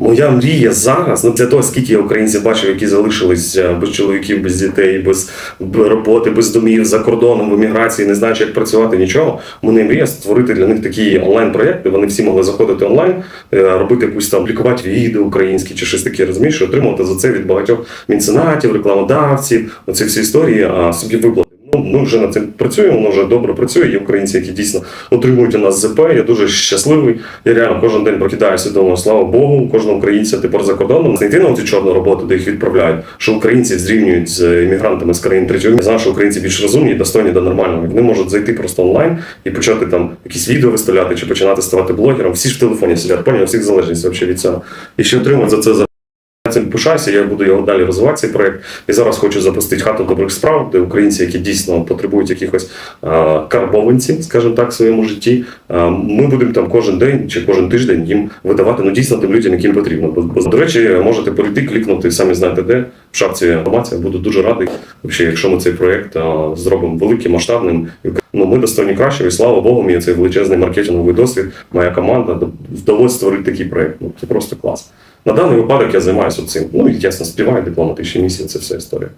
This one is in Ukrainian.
Моя мрія зараз, ну для того, скільки я українців бачив, які залишились е, без чоловіків, без дітей, без роботи, без домів за кордоном, в еміграції, не знаючи, як працювати, нічого. У мене мрія створити для них такі онлайн-проєкти. Вони всі могли заходити онлайн, е, робити якусь там публікувати відео українські чи щось таке, розумієш, отримувати за це від багатьох меценатів, рекламодавців, оці всі історії, а собі виплати. Ну, ми вже над цим працюємо, воно вже добре працює. Є українці, які дійсно отримують у нас ЗП. Я дуже щасливий. Я реально кожен день прокидаюся вдома. Слава Богу, кожного українця тепер за кордоном. Не йти на ці чорну роботу, де їх відправляють. Що українці зрівнюють з іммігрантами з країн третього. Я знаю, що українці більш розумні достойні до нормального. Вони можуть зайти просто онлайн і почати там якісь відео виставляти чи починати ставати блогером. Всі ж в телефоні сидять. Поняв, всіх залежність від цього. І ще отримують за це за. Цим пишаюся, я буду його далі розвивати цей проект. І зараз хочу запустити хату добрих справ, де українці, які дійсно потребують якихось карбованців, скажімо так, в своєму житті. Ми будемо там кожен день чи кожен тиждень їм видавати ну дійсно тим людям, яким потрібно. Бо, до речі, можете перейти, клікнути, самі знаєте де. В шапці інформація. Буду дуже радий, якщо, якщо ми цей проект зробимо великим, масштабним. Ну, ми достойні кращого, і слава Богу, мені цей величезний маркетинговий досвід. Моя команда вдалося створити такий проект. Ну, це просто клас. На даний випадок я займаюся цим. Ну і ясно, співаю дипломатичні місії, це вся історія.